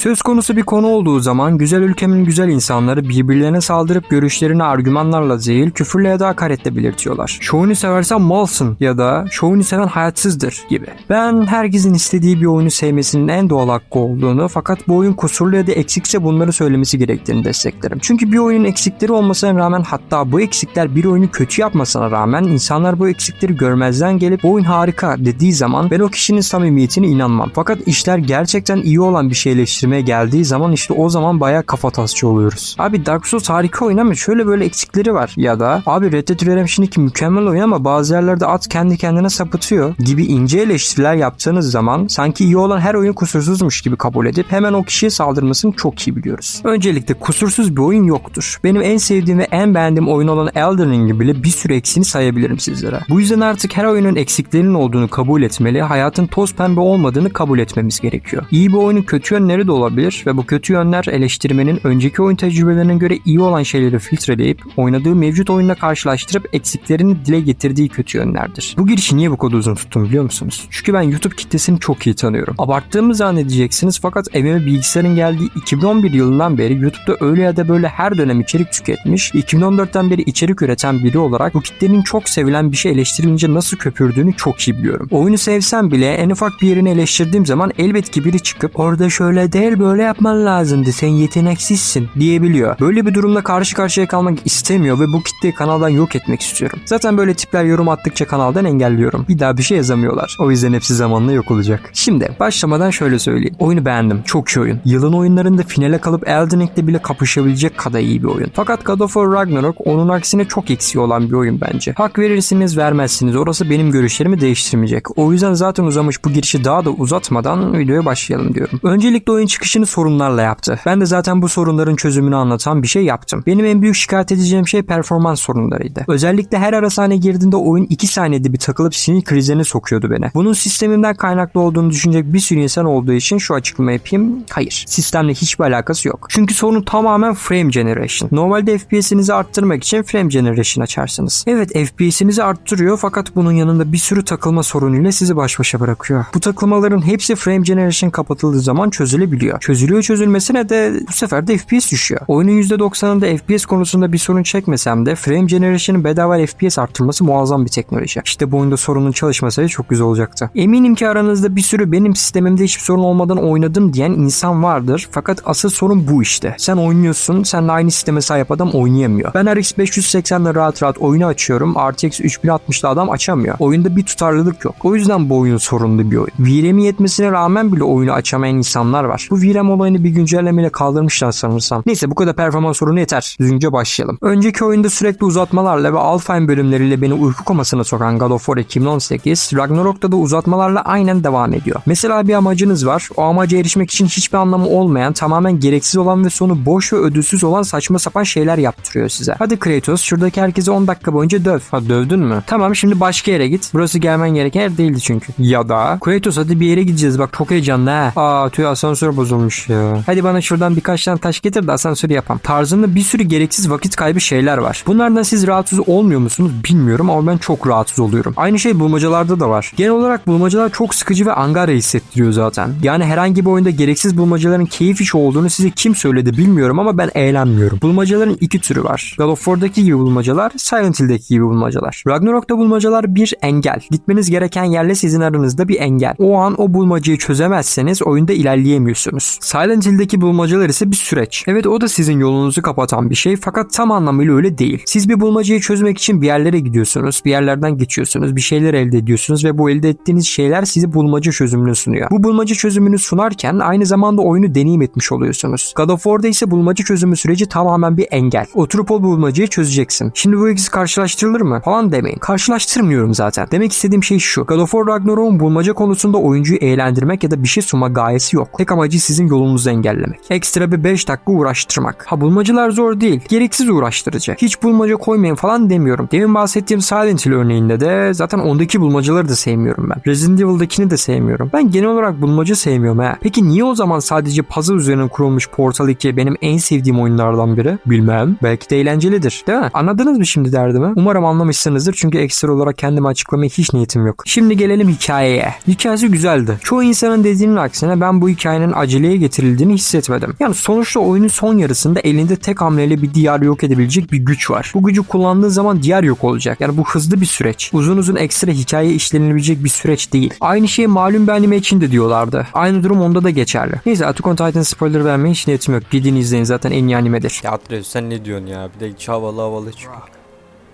Söz konusu bir konu olduğu zaman güzel ülkemin güzel insanları birbirlerine saldırıp görüşlerini argümanlarla değil küfürle ya da hakaretle belirtiyorlar. Şovunu seversen malsın ya da şovunu seven hayatsızdır gibi. Ben herkesin istediği bir oyunu sevmesinin en doğal hakkı olduğunu fakat bu oyun kusurlu ya da eksikse bunları söylemesi gerektiğini desteklerim. Çünkü bir oyunun eksikleri olmasına rağmen hatta bu eksikler bir oyunu kötü yapmasına rağmen insanlar bu eksikleri görmezden gelip oyun harika dediği zaman ben o kişinin samimiyetine inanmam. Fakat işler gerçekten iyi olan bir şey eleştirmeye geldiği zaman işte o zaman bayağı kafatasçı oluyoruz. Abi Dark Souls harika oyun ama şöyle böyle eksikleri var. Ya da abi Red Dead Redemption 2 mükemmel oyun ama bazı yerlerde at kendi kendine sapıtıyor gibi ince eleştiriler yaptığınız zaman sanki iyi olan her oyun kusursuzmuş gibi kabul edip hemen o kişiye saldırmasını çok iyi biliyoruz. Öncelikle kusursuz bir oyun yoktur. Benim en sevdiğim ve en beğendiğim oyun olan Elden Ring'i bile bir sürü eksiğini sayabilirim sizlere. Bu yüzden artık her oyunun eksiklerinin olduğunu kabul etmeli, hayatın toz pembe olmadığını kabul etmemiz gerekiyor. İyi bir oyunun kötü yönleri de olabilir ve bu kötü yönler eleştirmenin önceki oyun tecrübelerine göre iyi olan şeyleri filtreleyip oynadığı mevcut oyunla karşılaştırıp eksiklerini dile getirdiği kötü yönlerdir. Bu girişi niye bu kadar uzun tuttum biliyor musunuz? Çünkü ben YouTube kitlesini çok iyi tanıyorum. Abarttığımı zannedeceksiniz fakat evime bilgisayarın geldiği 2011 yılından beri YouTube'da öyle ya da böyle her dönem içerik tüketmiş, 2014'ten beri içerik üreten biri olarak bu kitlenin çok sevilen bir şey eleştirilince nasıl köpürdüğünü çok iyi biliyorum. Oyunu sevsem bile en ufak bir yerini eleştirdiğim zaman elbet ki biri çıkıp orada şöyle değil böyle yapman lazımdı sen yeteneksizsin diyebiliyor. Böyle bir durumla karşı karşıya kalmak istemiyor ve bu kitleyi kanaldan yok etmek istiyorum. Zaten böyle tipler yorum attıkça kanaldan engelliyorum. Bir daha bir şey yazamıyorlar. O yüzden hepsi zamanla yok olacak. Şimdi başlamadan şöyle söyleyeyim. Oyunu beğendim. Çok iyi oyun. Yılın oyunlarında finale kalıp Elden Ring'le bile kapışabilecek kadar iyi bir oyun. Fakat God of War Ragnarok onun aksine çok eksiği olan bir oyun bence. Hak verirsiniz vermezsiniz. Orası benim görüşlerimi değiştirmeyecek. O yüzden zaten uzamış bu girişi daha da uzatmadan videoya başlayalım diyorum. Öncelikle oyun çıkışını sorunlarla yaptı. Ben de zaten bu sorunların çözümünü anlatan bir şey yaptım. Benim en büyük şikayet edeceğim şey performans sorunlarıydı. Özellikle her ara sahne girdiğinde oyun 2 saniyede bir takılıp sinir krizlerine sokuyordu beni. Bunun sistemimden kaynaklı olduğunu düşünecek bir sürü insan olduğu için şu açıklama yapayım. Hayır. Sistemle hiçbir alakası yok. Çünkü sorun tamamen frame generation. Normalde FPS'inizi arttırmak için frame generation açarsınız. Evet FPS'inizi arttırıyor fakat bunun yanında bir sürü takılma sorunuyla sizi baş başa bırakıyor. Bu takılmaların hepsi frame generation kapatıldığı zaman çözülebiliyor. Çözülüyor çözülmesine de bu sefer de FPS düşüyor. Oyunun %90'ında FPS konusunda bir sorun çekmesem de frame generation'ın bedava FPS arttırması muazzam bir teknoloji. İşte bu oyunda sorunun çalışmasaydı çok güzel olacaktı. Eminim ki aranızda bir sürü benim sistemimde hiçbir sorun olmadan oynadım diyen insan vardır. Fakat asıl sorun bu işte. Sen oynuyorsun, sen aynı sisteme sahip adam oynayamıyor. Ben RX 580'le rahat rahat oyunu açıyorum. RTX 3060'da adam açamıyor. Oyunda bir tutarlılık yok. O yüzden bu oyun sorunlu bir oyun. VRAM'i yetmesine rağmen bile oyunu açamayan insanlar var. Bu VRAM olayını bir güncellemeyle kaldırmışlar sanırsam. Neyse bu kadar performans sorunu yeter. Düzgünce başlayalım. Önceki oyunda sürekli uzatmalarla ve Alfheim bölümleriyle beni uyku komasına sokan God of War 2018, Ragnarok'ta da uzatmalarla aynen devam ediyor. Mesela bir amacınız var. O amaca erişmek için hiçbir anlamı olmayan, tamamen gereksiz olan ve sonu boş ve ödülsüz olan saçma sapan şeyler yaptırıyor size. Hadi Kratos şuradaki herkesi 10 dakika boyunca döv. Ha dövdün mü? Tamam şimdi başka yere git. Burası gelmen gereken yer değildi çünkü. Ya da Kratos hadi bir yere gideceğiz bak çok heyecanlı ha. Aa tüy asansör bozulmuş ya. Hadi bana şuradan birkaç tane taş getir de asansörü yapam. Tarzında bir sürü gereksiz vakit kaybı şeyler var. Bunlardan siz rahatsız olmuyor musunuz bilmiyorum ama ben çok rahatsız oluyorum. Aynı şey bulmacalarda da var. Genel olarak bulmacalar çok sıkıcı ve angarya hissettiriyor zaten. Yani herhangi bir oyunda gereksiz bulmacaların keyif işi olduğunu size kim söyledi bilmiyorum ama ben eğlenmiyorum. Bulmacaların iki türü var. God of War'daki gibi bulmacalar, Silent Hill'deki gibi bulmacalar. Ragnarok'ta bulmacalar bir engel. Gitmeniz gereken yerle sizin aranızda bir engel. O an o bulmacayı çözemezseniz oyunda ilerleyemiyorsunuz. Silent Hill'deki bulmacalar ise bir süreç. Evet o da sizin yolunuzu kapatan bir şey fakat tam anlamıyla öyle değil. Siz bir bulmacayı çözmek için bir yerlere gidiyorsunuz, bir yerlerden geçiyorsunuz, bir şeyler elde ediyorsunuz ve bu elde ettiğiniz şeyler size bulmaca çözümünü sunuyor. Bu bulmaca çözümünü sunarken aynı zamanda oyunu deneyim etmiş oluyorsunuz. God of War'da ise bulmaca çözümü süreci tamamen bir engel. Oturup o bulmacayı çözeceksin. Şimdi bu ikisi karşılaştırılır mı? Falan demeyin. Karşılaştırmıyorum zaten. Demek istediğim şey şu. God of War Ragnarok'un bulmaca konusunda oyuncuyu eğlendirmek ya da bir şey sunma gayesi yok. Tek amacı sizin yolunuzu engellemek. Ekstra bir 5 dakika uğraştırmak. Ha bulmacalar zor değil. Gereksiz uğraştırıcı. Hiç bulmaca koymayın falan demiyorum. Demin bahsettiğim Silent Hill örneğinde de zaten ondaki bulmacaları da sevmiyorum ben. Resident Evil'dakini de sevmiyorum. Ben genel olarak bulmaca sevmiyorum ha. Peki niye o zaman sadece puzzle üzerine kurulmuş Portal 2 benim en sevdiğim oyunlardan biri? Bilmem. Belki de eğlencelidir. Değil mi? Anladınız mı şimdi derdimi? Umarım anlamışsınızdır çünkü ekstra olarak kendimi açıklamaya hiç niyetim yok. Şimdi gelelim hikayeye. Hikayesi güzeldi. Çoğu insanın dediğinin aksine ben bu hikayenin aceleye getirildiğini hissetmedim. Yani sonuçta oyunun son yarısında elinde tek hamleyle bir diyar yok edebilecek bir güç var. Bu gücü kullandığı zaman diğer yok olacak. Yani bu hızlı bir süreç. Uzun uzun ekstra hikaye işlenilebilecek bir süreç değil. Aynı şeyi malum bir anime için de diyorlardı. Aynı durum onda da geçerli. Neyse Attack on Titan spoiler vermeye hiç niyetim yok. Gidin izleyin zaten en iyi animedir. Ya Atreus sen ne diyorsun ya? Bir de havalı havalı çıkıyor.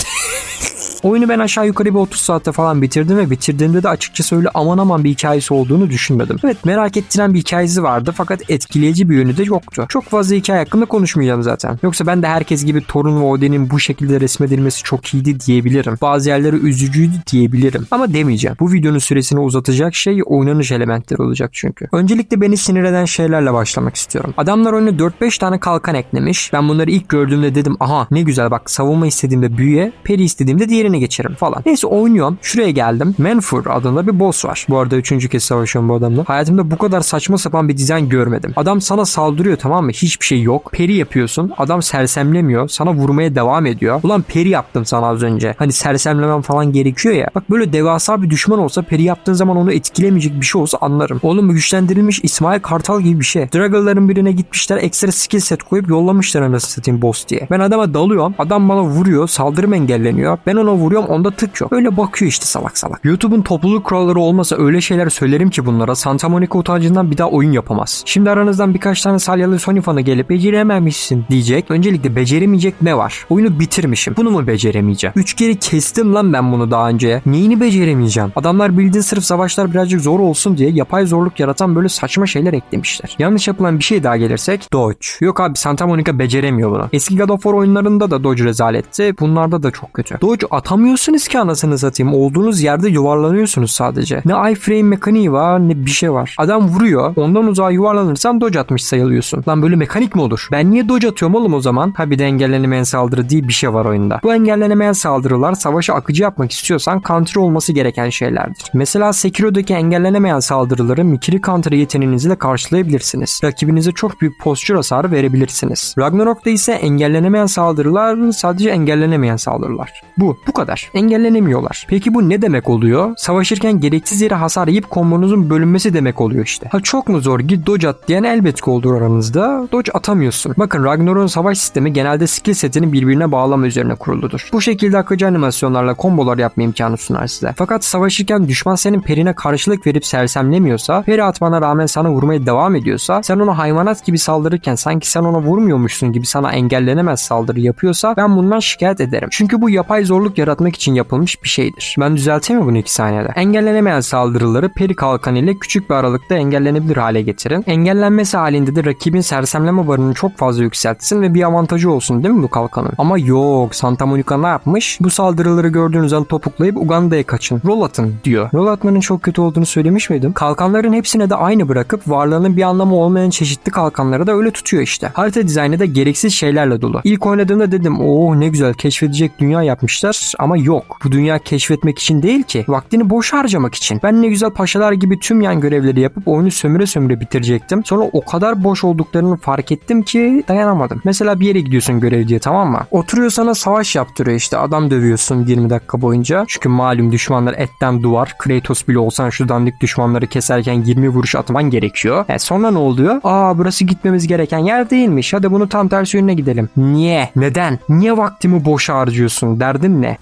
Oyunu ben aşağı yukarı bir 30 saatte falan bitirdim ve bitirdiğimde de açıkçası öyle aman aman bir hikayesi olduğunu düşünmedim. Evet merak ettiren bir hikayesi vardı fakat etkileyici bir yönü de yoktu. Çok fazla hikaye hakkında konuşmayacağım zaten. Yoksa ben de herkes gibi Thor'un ve Odin'in bu şekilde resmedilmesi çok iyiydi diyebilirim. Bazı yerleri üzücüydü diyebilirim. Ama demeyeceğim. Bu videonun süresini uzatacak şey oynanış elementleri olacak çünkü. Öncelikle beni sinir eden şeylerle başlamak istiyorum. Adamlar oyuna 4-5 tane kalkan eklemiş. Ben bunları ilk gördüğümde dedim aha ne güzel bak savunma istediğimde büyüye, peri istediğimde diğerine geçerim falan. Neyse oynuyorum. Şuraya geldim. Menfur adında bir boss var. Bu arada üçüncü kez savaşıyorum bu adamla. Hayatımda bu kadar saçma sapan bir dizayn görmedim. Adam sana saldırıyor tamam mı? Hiçbir şey yok. Peri yapıyorsun. Adam sersemlemiyor. Sana vurmaya devam ediyor. Ulan peri yaptım sana az önce. Hani sersemlemem falan gerekiyor ya. Bak böyle devasa bir düşman olsa peri yaptığın zaman onu etkilemeyecek bir şey olsa anlarım. Oğlum güçlendirilmiş İsmail Kartal gibi bir şey. Draggle'ların birine gitmişler ekstra skill set koyup yollamışlar anasını satayım boss diye. Ben adama dalıyorum. Adam bana vuruyor. Saldırım engelleniyor. Ben ona vuruyorum. Onda tık yok. Öyle bakıyor işte salak salak. YouTube'un topluluk kuralları olmasa öyle şeyler söylerim ki bunlara. Santa Monica utancından bir daha oyun yapamaz. Şimdi aranızdan birkaç tane salyalı Sony fanı gelip becerememişsin diyecek. Öncelikle beceremeyecek ne var? Oyunu bitirmişim. Bunu mu beceremeyeceğim? Üç kere kestim lan ben bunu daha önce. Neyini beceremeyeceğim? Adamlar bildiğin sırf savaşlar birazcık zor olsun diye yapay zorluk yaratan böyle saçma şeyler eklemişler. Yanlış yapılan bir şey daha gelirsek Dodge. Yok abi Santa Monica beceremiyor bunu. Eski God of War oyunlarında da Dodge rezaletti. Bunlarda da çok kötü. Dodge atamıyorsunuz ki anasını satayım. Olduğunuz yerde yuvarlanıyorsunuz sadece. Ne iframe mekaniği var ne bir şey var. Adam vuruyor. Ondan uzağa yuvarlanırsan dodge atmış sayılıyorsun. Lan böyle mekanik mi olur? Ben niye dodge atıyorum oğlum o zaman? Ha bir de engellenemeyen saldırı diye bir şey var oyunda. Bu engellenemeyen saldırılar savaşı akıcı yapmak istiyorsan counter olması gereken şeylerdir. Mesela Sekiro'daki engellenemeyen saldırıları Mikiri counter yeteneğinizle karşılayabilirsiniz. Rakibinize çok büyük postür hasarı verebilirsiniz. Ragnarok'ta ise engellenemeyen saldırılar sadece engellenemeyen saldırılar. Bu. Bu kadar. Engellenemiyorlar. Peki bu ne demek oluyor? Savaşırken gereksiz yere hasar yiyip kombonuzun bölünmesi demek oluyor işte. Ha çok mu zor? Git dodge at diyen elbet ki olur aranızda. Dodge atamıyorsun. Bakın Ragnarok'un savaş sistemi genelde skill setini birbirine bağlama üzerine kuruludur. Bu şekilde akıcı animasyonlarla kombolar yapma imkanı sunar size. Fakat savaşırken düşman senin perine karşılık verip sersemlemiyorsa, peri atmana rağmen sana vurmaya devam ediyorsa, sen ona hayvanat gibi saldırırken sanki sen ona vurmuyormuşsun gibi sana engellenemez saldırı yapıyorsa ben bundan şikayet ederim. Çünkü bu yapay zorluk yaratmak için yapılmış bir şeydir. Ben düzelteyim mi bunu iki saniyede? Engellenemeyen saldırıları peri kalkan ile küçük bir aralıkta engellenebilir hale getirin. Engellenmesi halinde de rakibin sersemleme barını çok fazla yükseltsin ve bir avantajı olsun değil mi bu kalkanın? Ama yok Santa Monica ne yapmış? Bu saldırıları gördüğünüz an topuklayıp Uganda'ya kaçın. Rol atın diyor. Rol atmanın çok kötü olduğunu söylemiş miydim? Kalkanların hepsine de aynı bırakıp varlığının bir anlamı olmayan çeşitli kalkanları da öyle tutuyor işte. Harita dizaynı da gereksiz şeylerle dolu. İlk oynadığımda dedim oh ne güzel keşfedecek dünya yapmışlar ama yok. Bu dünya keşfetmek için değil ki. Vaktini boş harcamak için. Ben ne güzel paşalar gibi tüm yan görevleri yapıp oyunu sömüre sömüre bitirecektim. Sonra o kadar boş olduklarını fark ettim ki dayanamadım. Mesela bir yere gidiyorsun görev diye tamam mı? Oturuyor sana savaş yaptırıyor işte. Adam dövüyorsun 20 dakika boyunca. Çünkü malum düşmanlar etten duvar. Kratos bile olsan şu dandik düşmanları keserken 20 vuruş atman gerekiyor. E sonra ne oluyor? Aa burası gitmemiz gereken yer değilmiş. Hadi bunu tam tersi yönüne gidelim. Niye? Neden? Niye vaktimi boş harcıyorsun? Derdin ne?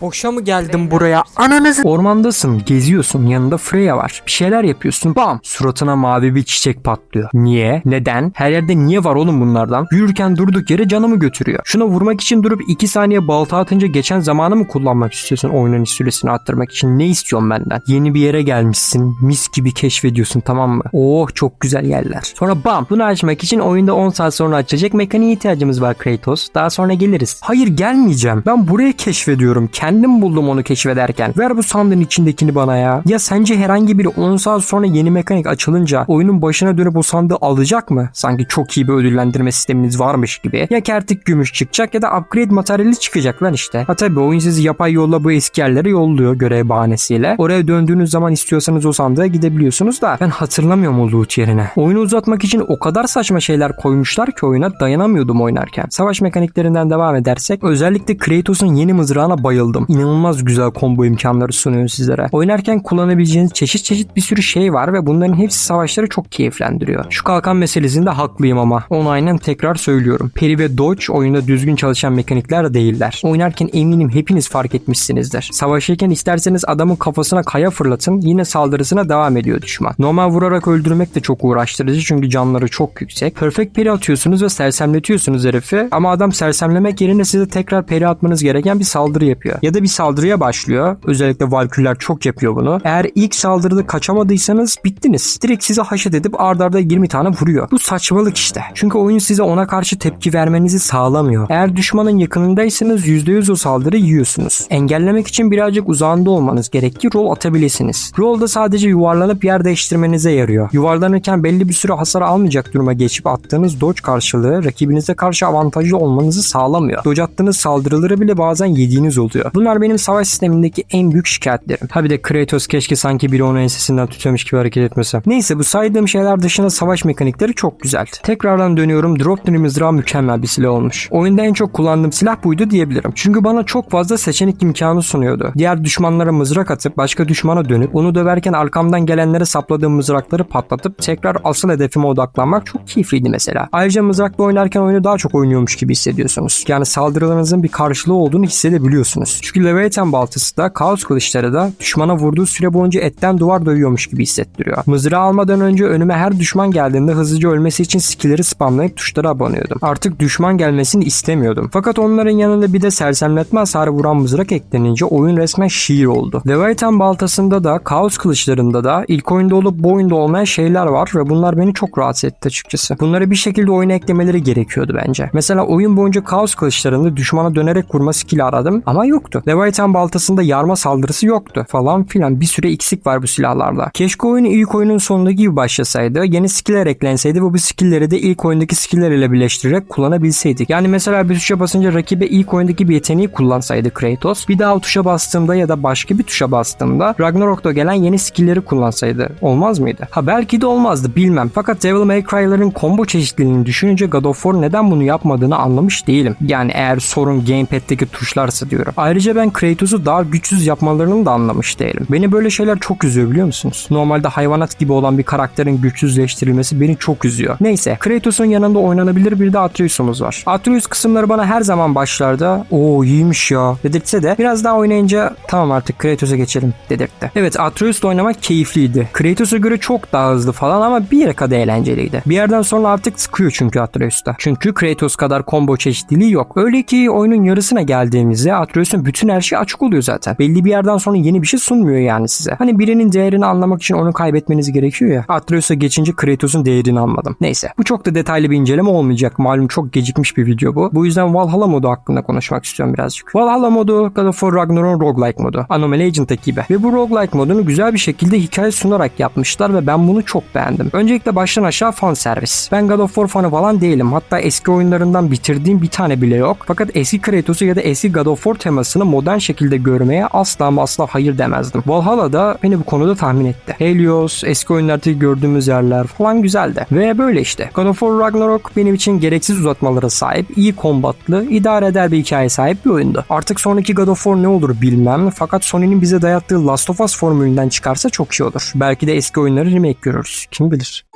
Boşa mı geldim buraya? Ananızı. Ormandasın, geziyorsun, yanında Freya var. Bir şeyler yapıyorsun, bam! Suratına mavi bir çiçek patlıyor. Niye? Neden? Her yerde niye var oğlum bunlardan? Yürürken durduk yere canımı götürüyor. Şuna vurmak için durup 2 saniye balta atınca geçen zamanı mı kullanmak istiyorsun oyunun süresini arttırmak için? Ne istiyorsun benden? Yeni bir yere gelmişsin, mis gibi keşfediyorsun tamam mı? Oh çok güzel yerler. Sonra bam! Bunu açmak için oyunda 10 saat sonra açacak mekaniğe ihtiyacımız var Kratos. Daha sonra geliriz. Hayır gelmeyeceğim. Ben buraya keşfediyorum. Kendim buldum onu keşfederken. Ver bu sandığın içindekini bana ya. Ya sence herhangi biri 10 saat sonra yeni mekanik açılınca oyunun başına dönüp o sandığı alacak mı? Sanki çok iyi bir ödüllendirme sisteminiz varmış gibi. Ya kertik gümüş çıkacak ya da upgrade materyali çıkacak lan işte. Ha tabi oyun sizi yapay yolla bu eski yerlere yolluyor görev bahanesiyle. Oraya döndüğünüz zaman istiyorsanız o sandığa gidebiliyorsunuz da ben hatırlamıyorum o loot yerine. Oyunu uzatmak için o kadar saçma şeyler koymuşlar ki oyuna dayanamıyordum oynarken. Savaş mekaniklerinden devam edersek özellikle Kratos Kratos'un yeni mızrağına bayıldım. İnanılmaz güzel combo imkanları sunuyor sizlere. Oynarken kullanabileceğiniz çeşit çeşit bir sürü şey var ve bunların hepsi savaşları çok keyiflendiriyor. Şu kalkan meselesinde haklıyım ama. Onu aynen tekrar söylüyorum. Peri ve Dodge oyunda düzgün çalışan mekanikler değiller. Oynarken eminim hepiniz fark etmişsinizdir. Savaşırken isterseniz adamın kafasına kaya fırlatın yine saldırısına devam ediyor düşman. Normal vurarak öldürmek de çok uğraştırıcı çünkü canları çok yüksek. Perfect peri atıyorsunuz ve sersemletiyorsunuz herifi ama adam sersemlemek yerine size tekrar peri atmanız gereken bir saldırı yapıyor. Ya da bir saldırıya başlıyor. Özellikle Valküller çok yapıyor bunu. Eğer ilk saldırıda kaçamadıysanız bittiniz. Direkt sizi haşet edip ardarda arda 20 tane vuruyor. Bu saçmalık işte. Çünkü oyun size ona karşı tepki vermenizi sağlamıyor. Eğer düşmanın yakınındaysanız %100 o saldırıyı yiyorsunuz. Engellemek için birazcık uzağında olmanız gerek ki rol atabilirsiniz. Rol da sadece yuvarlanıp yer değiştirmenize yarıyor. Yuvarlanırken belli bir süre hasar almayacak duruma geçip attığınız dodge karşılığı rakibinize karşı avantajlı olmanızı sağlamıyor. Dodge attığınız saldırıları bile bazen yediğiniz oluyor. Bunlar benim savaş sistemindeki en büyük şikayetlerim. Ha bir de Kratos keşke sanki biri onu ensesinden tutuyormuş gibi hareket etmese. Neyse bu saydığım şeyler dışında savaş mekanikleri çok güzel. Tekrardan dönüyorum. Drop mızrağı mükemmel bir silah olmuş. Oyunda en çok kullandığım silah buydu diyebilirim. Çünkü bana çok fazla seçenek imkanı sunuyordu. Diğer düşmanlara mızrak atıp başka düşmana dönüp onu döverken arkamdan gelenlere sapladığım mızrakları patlatıp tekrar asıl hedefime odaklanmak çok keyifliydi mesela. Ayrıca mızrakla oynarken oyunu daha çok oynuyormuş gibi hissediyorsunuz. Yani saldırılarınızın bir karşılığı olduğunu hissedebiliyorsunuz. Çünkü Leviathan baltası da Kaos kılıçları da düşmana vurduğu süre boyunca etten duvar dövüyormuş gibi hissettiriyor. Mızrağı almadan önce önüme her düşman geldiğinde hızlıca ölmesi için skill'leri spamlayıp tuşlara abanıyordum. Artık düşman gelmesini istemiyordum. Fakat onların yanında bir de sersemletme hasarı vuran mızrak eklenince oyun resmen şiir oldu. Leviathan baltasında da Kaos kılıçlarında da ilk oyunda olup bu oyunda olmayan şeyler var ve bunlar beni çok rahatsız etti açıkçası. Bunları bir şekilde oyuna eklemeleri gerekiyordu bence. Mesela oyun boyunca Kaos kılıçlarında düşmana dönerek vurma skill'i aradım ama yoktu. Leviathan baltasında yarma saldırısı yoktu falan filan bir süre eksik var bu silahlarda. Keşke oyun ilk oyunun sonundaki gibi başlasaydı, yeni skill'ler eklenseydi ve bu skill'leri de ilk oyundaki skill'ler ile birleştirerek kullanabilseydik. Yani mesela bir tuşa basınca rakibe ilk oyundaki bir yeteneği kullansaydı Kratos, bir daha o tuşa bastığımda ya da başka bir tuşa bastığımda Ragnarok'ta gelen yeni skill'leri kullansaydı olmaz mıydı? Ha belki de olmazdı bilmem. Fakat Devil May Cry'ların combo çeşitliliğini düşününce God of War neden bunu yapmadığını anlamış değilim. Yani eğer sorun gamepad'deki tuşlarsa diyorum. Ayrıca ben Kratos'u daha güçsüz yapmalarını da anlamış değilim. Beni böyle şeyler çok üzüyor biliyor musunuz? Normalde hayvanat gibi olan bir karakterin güçsüzleştirilmesi beni çok üzüyor. Neyse Kratos'un yanında oynanabilir bir de Atreus'umuz var. Atreus kısımları bana her zaman başlarda o iyiymiş ya dedirtse de biraz daha oynayınca tamam artık Kratos'a geçelim dedirtti. Evet Atreus'la oynamak keyifliydi. Kratos'a göre çok daha hızlı falan ama bir yere kadar eğlenceliydi. Bir yerden sonra artık sıkıyor çünkü Atreus'ta. Çünkü Kratos kadar combo çeşitliliği yok. Öyle ki oyunun yarısına geldiğimizde Atreus'un bütün her şeyi açık oluyor zaten. Belli bir yerden sonra yeni bir şey sunmuyor yani size. Hani birinin değerini anlamak için onu kaybetmeniz gerekiyor ya. Atreus'a geçince Kratos'un değerini anladım. Neyse. Bu çok da detaylı bir inceleme olmayacak. Malum çok gecikmiş bir video bu. Bu yüzden Valhalla modu hakkında konuşmak istiyorum birazcık. Valhalla modu God of War Ragnarok'un roguelike modu. Anomaly Agent'taki gibi. Ve bu roguelike modunu güzel bir şekilde hikaye sunarak yapmışlar ve ben bunu çok beğendim. Öncelikle baştan aşağı fan servis. Ben God of War fanı falan değilim. Hatta eski oyunlarından bitirdiğim bir tane bile yok. Fakat eski Kratos'u ya da eski God of War temasını modern şekilde görmeye asla ama asla hayır demezdim. Valhalla da beni bu konuda tahmin etti. Helios, eski oyunlardaki gördüğümüz yerler falan güzeldi. Ve böyle işte. God of War Ragnarok benim için gereksiz uzatmalara sahip, iyi kombatlı, idare eder bir hikaye sahip bir oyundu. Artık sonraki God of War ne olur bilmem fakat Sony'nin bize dayattığı Last of Us formülünden çıkarsa çok iyi olur. Belki de eski oyunları remake görürüz. Kim bilir.